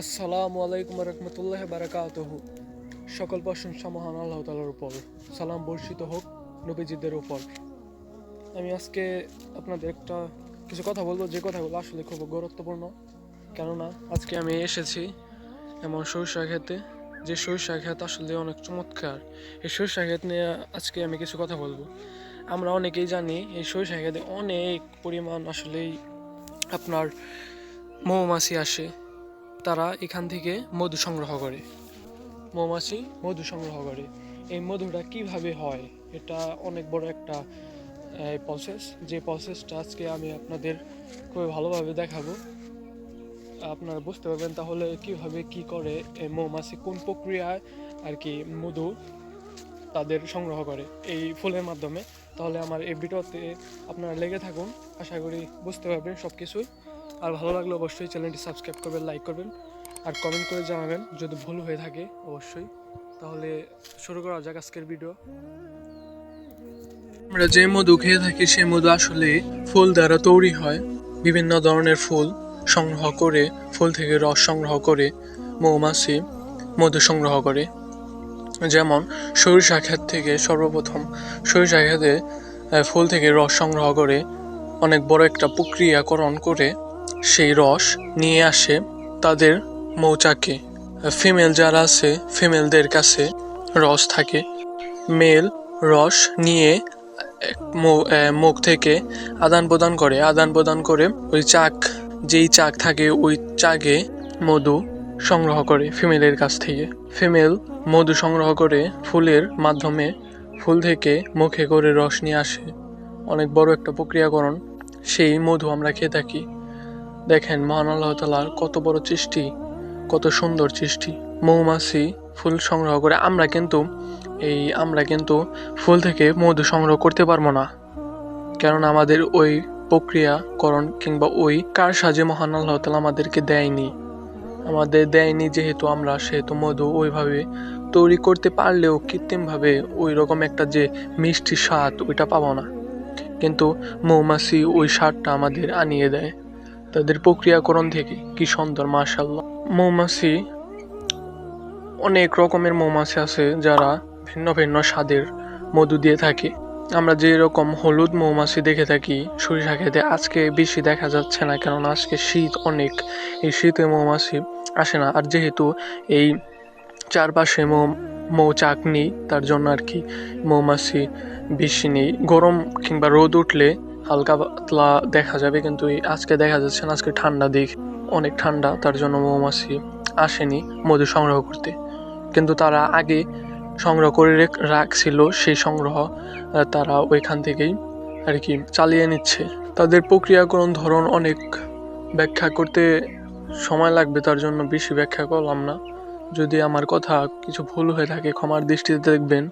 আসসালামু আলাইকুম রহমতুল্লাহ বারাকাতহু। সকল প্রশংসা মহান আল্লাহ তালার উপর। সালাম বর্ষিত হোক নবীজিদের উপর। আমি আজকে আপনাদের একটা কিছু কথা বলব, যে কথাগুলো আসলে খুব গুরুত্বপূর্ণ। কেননা আজকে আমি এসেছি এমন সরিষা খেতে, যে সরিষা ক্ষেত আসলে অনেক চমৎকার। এই সরিষা ক্ষেত নিয়ে আজকে আমি কিছু কথা বলব। আমরা অনেকেই জানি এই সরিষা খেতে অনেক পরিমাণ আসলেই আপনার মৌমাছি আসে তারা এখান থেকে মধু সংগ্রহ করে। মৌমাছি মধু সংগ্রহ করে। এই মধুটা কীভাবে হয়, এটা অনেক বড় একটা প্রসেস যে প্রসেসটা আজকে আমি আপনাদের খুবই ভালোভাবে দেখাবো। আপনারা বুঝতে পারবেন তাহলে কীভাবে কি করে মৌমাছি কোন প্রক্রিয়ায় আর কি মধু তাদের সংগ্রহ করে এই ফুলের মাধ্যমে। তাহলে আমার এই ভিডিওতে আপনারা লেগে থাকুন। আশা করি বুঝতে পারবেন সব কিছুই আর ভালো লাগলে অবশ্যই চ্যানেলটি সাবস্ক্রাইব করবেন, লাইক করবেন, আর কমেন্ট করে জানাবেন যদি ভুল হয়ে থাকে অবশ্যই। তাহলে শুরু করা যাক আজকের ভিডিও আমরা যে মধু খেয়ে থাকি সেই মধু আসলে ফুল দ্বারা তৈরি হয়। বিভিন্ন ধরনের ফুল সংগ্রহ করে, ফুল থেকে রস সংগ্রহ করে, মৌমাছি মধু সংগ্রহ করে। যেমন সরিষা ক্ষেত থেকে সর্বপ্রথম সরিষা ক্ষেতে ফুল থেকে রস সংগ্রহ করে, অনেক বড় একটা প্রক্রিয়াকরণ করে সেই রস নিয়ে আসে তাদের মৌচাকে। ফিমেল যারা আছে, ফিমেলদের কাছে রস থাকে। মেল রস নিয়ে মুখ থেকে আদান প্রদান করে। আদান প্রদান করে ওই চাক, যেই চাক থাকে ওই চাকে মধু সংগ্রহ করে ফিমেলের কাছ থেকে। ফিমেল মধু সংগ্রহ করে ফুলের মাধ্যমে ফুল থেকে মুখে করে রস নিয়ে আসে। অনেক বড় একটা প্রক্রিয়াকরণ। সেই মধু আমরা খেয়ে থাকি। দেখেন মহান আল্লাহ তালার কত বড় সৃষ্টি, কত সুন্দর সৃষ্টি। মৌমাছি, ফুল সংগ্রহ করে আমরা কিন্তু, এই আমরা কিন্তু ফুল থেকে মধু সংগ্রহ করতে পারব না। কারণ আমাদের ওই প্রক্রিয়াকরণ কিংবা ওই কার সাজে মহান আল্লাহ তালা আমাদেরকে দেয়নি। আমাদের দেয়নি যেহেতু আমরা, সেহেতু মধু ওইভাবে তৈরি করতে পারলেও কৃত্রিমভাবে ওই রকম একটা যে মিষ্টি স্বাদ ওইটা পাবো না। কিন্তু মৌমাছি ওই স্বাদটা আমাদের আনিয়ে দেয়। তাদের প্রক্রিয়াকরণ থেকে কি সুন্দর মাশাল্লাহ মৌমাছি, অনেক রকমের মৌমাছি আছে যারা ভিন্ন ভিন্ন স্বাদের মধু দিয়ে থাকে। আমরা যে রকম হলুদ মৌমাছি দেখে থাকি, সরিষা খেতে আজকে বেশি দেখা যাচ্ছে না, কেননা আজকে শীত অনেক। এই শীতে মৌমাছি আসে না। আর যেহেতু এই চারপাশে মৌ মৌচাক নেই তার জন্য আর কি মৌমাছি বেশি নেই। গরম কিংবা রোদ উঠলে হালকা পাতলা দেখা যাবে, কিন্তু আজকে দেখা যাচ্ছে না, আজকে ঠান্ডা দিক। অনেক ঠান্ডা, তার জন্য মৌমাছি আসেনি মধু সংগ্রহ করতে। কিন্তু তারা আগে সংগ্রহ করে রেখ- রাখছিল সেই সংগ্রহ তারা ওইখান থেকেই আর কি চালিয়ে নিচ্ছে। তাদের প্রক্রিয়াকরণ ধরন অনেক ব্যাখ্যা করতে সময় লাগবে, তার জন্য বেশি ব্যাখ্যা করলাম না। যদি আমার কথা কিছু ভুল হয়ে থাকে, ক্ষমার দৃষ্টিতে দেখবেন।